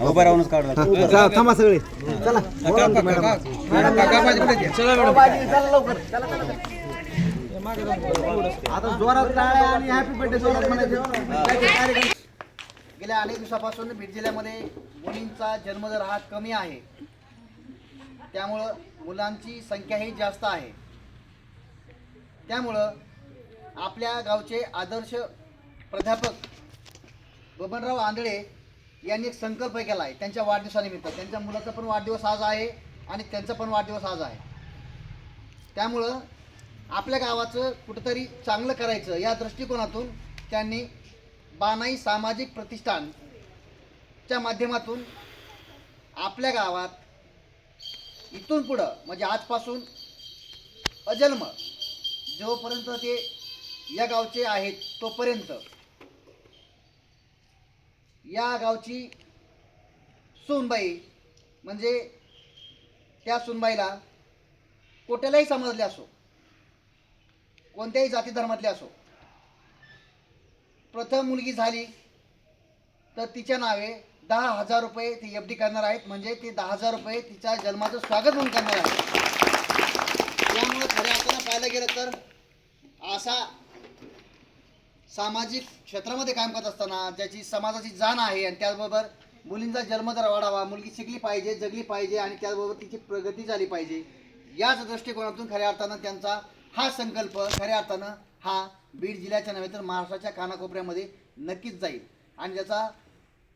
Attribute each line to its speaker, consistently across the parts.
Speaker 1: उभं राहूनच काढला
Speaker 2: थांबा सगळे चला आता जोरात टाळ्या आणि हॅपी बर्थडे जोरात म्हणायचे
Speaker 3: गेल्या अनेक दिवसापासून बीड जिल्ह्यामध्ये मुलींचा जन्मदर हा कमी आहे त्यामुळं मुलांची संख्याही जास्त आहे. त्यामुळं आपल्या गावचे आदर्श प्राध्यापक बबनराव आंधळे यांनी एक संकल्प केला आहे त्यांच्या वाढदिवसानिमित्त. त्यांच्या मुलाचा पण वाढदिवस आज आहे आणि त्यांचा पण वाढदिवस आज आहे. त्यामुळं आपल्या गावाचं कुठंतरी चांगलं करायचं या दृष्टिकोनातून त्यांनी बानाई सामाजिक प्रतिष्ठानच्या माध्यमातून आपल्या गावात इथून पुढं म्हणजे आजपासून अजन्म जोपर्यंत ते या गावचे आहेत तोपर्यंत. या गावची सोनबाई म्हणजे त्या सोनबाईला कोट्यालाही समजले असो कोणत्याही जाती धर्मातले असो प्रथम मुलगी झाली तर तिच्या नावे दहा हजार रुपये ते एफ डी करणार आहेत. म्हणजे ते दहा हजार रुपये तिच्या जन्माचं स्वागत म्हणून करणार आहेत. त्यामुळे खऱ्या अर्थानं पाहायला गेलं तर असा सामाजिक क्षेत्रामध्ये काम करत असताना ज्याची समाजाची जाण आहे आणि त्याचबरोबर मुलींचा जन्मदर वाढावा मुलगी शिकली पाहिजे जगली पाहिजे आणि त्याचबरोबर तिची प्रगती झाली पाहिजे याच दृष्टिकोनातून खऱ्या अर्थानं त्यांचा हा संकल्प खऱ्या अर्थानं हा बीड जिल्ह्याच्या नव्हे तर महाराष्ट्राच्या कानाकोपऱ्यामध्ये नक्कीच जाईल. आणि त्याचा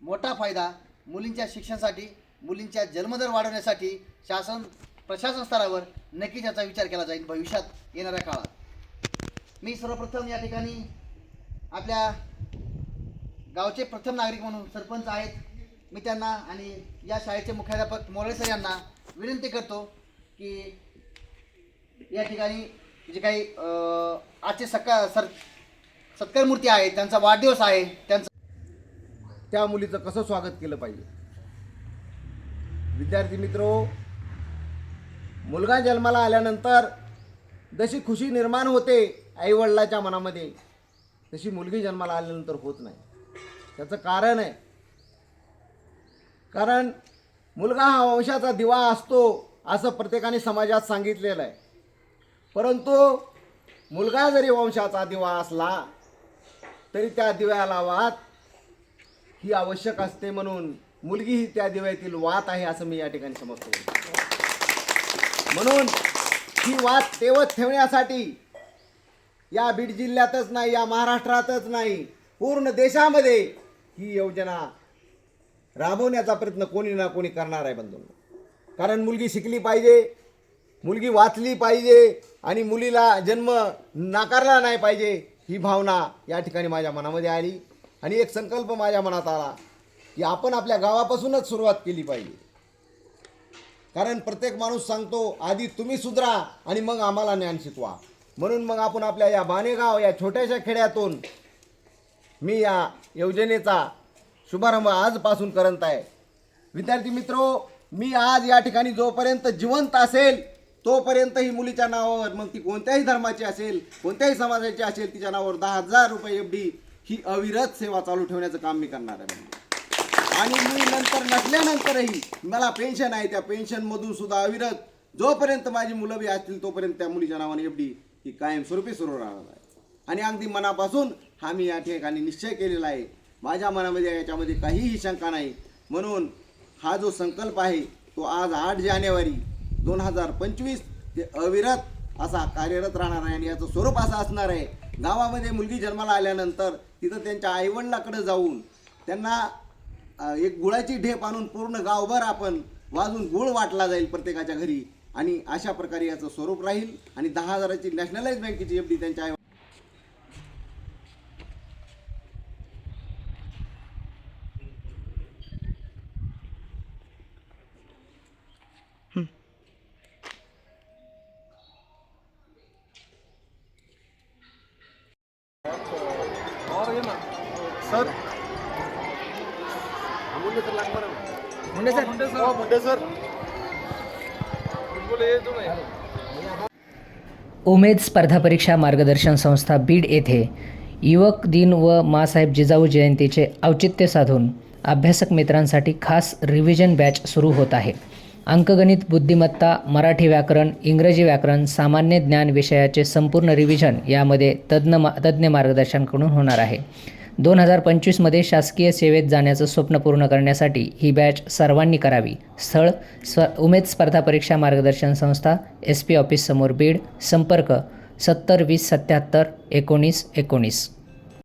Speaker 3: मोठा फायदा मुलींच्या शिक्षणासाठी मुलींच्या जन्मदर वाढवण्यासाठी शासन प्रशासन स्तरावर नक्कीच याचा विचार केला जाईल भविष्यात येणाऱ्या काळात. मी सर्वप्रथम या ठिकाणी आपल्या गावचे प्रथम नागरिक म्हणून सरपंच आहेत. मी त्यांना आणि या शाळेचे मुख्याध्यापक मोरळे सर यांना विनंती करतो की या ठिकाणी जे काही अं, आजचे सका सर सत्कार मूर्ती आहे त्यांचा वाढदिवस आहे त्यांचा
Speaker 2: त्या मुलीचं कसं स्वागत केलं पाहिजे? विद्यार्थी मित्रो मुलगा जन्माला आल्यानंतर जशी खुशी निर्माण होते आईवडिलाच्या मनामध्ये तशी मुलगी जन्माला आल्यानंतर होत नाही. त्याचं कारण आहे. कारण मुलगा हा वंशाचा दिवा असतो असं प्रत्येकाने समाजात सांगितलेलं आहे. परंतु मुलगा जरी वंशाचा दिवा असला तरी त्या दिव्याला वात ही आवश्यक असते म्हणून मुलगी ही त्या दिव्यातील वात आहे असं मी या ठिकाणी समजतो. म्हणून ही वात तेवत ठेवण्यासाठी या बीड जिल्ह्यातच नाही या महाराष्ट्रातच नाही पूर्ण देशामध्ये ही योजना राबवण्याचा प्रयत्न कोणी ना कोणी करणार आहे बंधूंना. कारण मुलगी शिकली पाहिजे मुलगी वाचली पाहिजे आणि मुलीला जन्म नाकारला नाही पाहिजे ही भावना या ठिकाणी माझ्या मनामध्ये आली. आणि एक संकल्प माझ्या मनात आला की आपण आपल्या गावापासूनच सुरुवात केली पाहिजे. कारण प्रत्येक माणूस सांगतो आधी तुम्ही सुधरा आणि मग आम्हाला ज्ञान शिकवा. म्हणून मग आपण आपल्या या बाणेगाव या छोट्याशा खेड्यातून मी या योजनेचा शुभारंभ आजपासून करत आहे. विद्यार्थी मित्रो मी आज या ठिकाणी जोपर्यंत जिवंत असेल तोपर्यंत ही मुलीच्या नावावर मग ती कोणत्याही धर्माची असेल कोणत्याही समाजाची असेल तिच्या नावावर दहा हजार रुपये एफ डी ही अविरत सेवा चालू ठेवण्याचं काम मी करणार आहे. आणि मी नंतर नसल्यानंतरही मला पेन्शन आहे त्या पेन्शनमधून सुद्धा अविरत जोपर्यंत माझी मुलं बी असतील तोपर्यंत त्या मुलीच्या नावाने एफ ही कायमस्वरूपी सुरू राहणार आहे. आणि अगदी मनापासून हा मी या ठिकाणी निश्चय केलेला आहे. माझ्या मनामध्ये याच्यामध्ये काहीही शंका नाही. म्हणून हा जो संकल्प आहे तो आज आठ जानेवारी दोन हजार पंचवीस ते अविरत असा कार्यरत राहणार आहे आणि याचं स्वरूप असं असणार आहे. गावामध्ये मुलगी जन्माला आल्यानंतर तिथं त्यांच्या आईवडिलाकडे जाऊन त्यांना एक गुळाची ढेप आणून पूर्ण गावभर आपण वाजून गुळ वाटला जाईल प्रत्येकाच्या घरी. आणि अशा प्रकारे याचं स्वरूप राहील आणि दहा हजाराची नॅशनलाइज बँकेची एफ डी त्यांच्या आई
Speaker 4: उमेद स्पर्धा परीक्षा मार्गदर्शन संस्था बीड येथे युवक दिन व मासाहेब जिजाऊ जयंतीचे औचित्य साधून अभ्यासक मित्रांसाठी खास रिव्हिजन बॅच सुरू होत आहे. अंकगणित बुद्धिमत्ता मराठी व्याकरण इंग्रजी व्याकरण सामान्य ज्ञान विषयाचे संपूर्ण रिव्हिजन यामध्ये तज्ज्ञ मा तज्ज्ञ मार्गदर्शनकडून होणार आहे. दोन हजार पंचवीसमध्ये शासकीय सेवेत जाण्याचं स्वप्न पूर्ण करण्यासाठी ही बॅच सर्वांनी करावी. स्थळ स्व उमेद स्पर्धा परीक्षा मार्गदर्शन संस्था एस पी ऑफिससमोर बीड संपर्क सत्तर वीस सत्याहत्तर एकोणीस एकोणीस.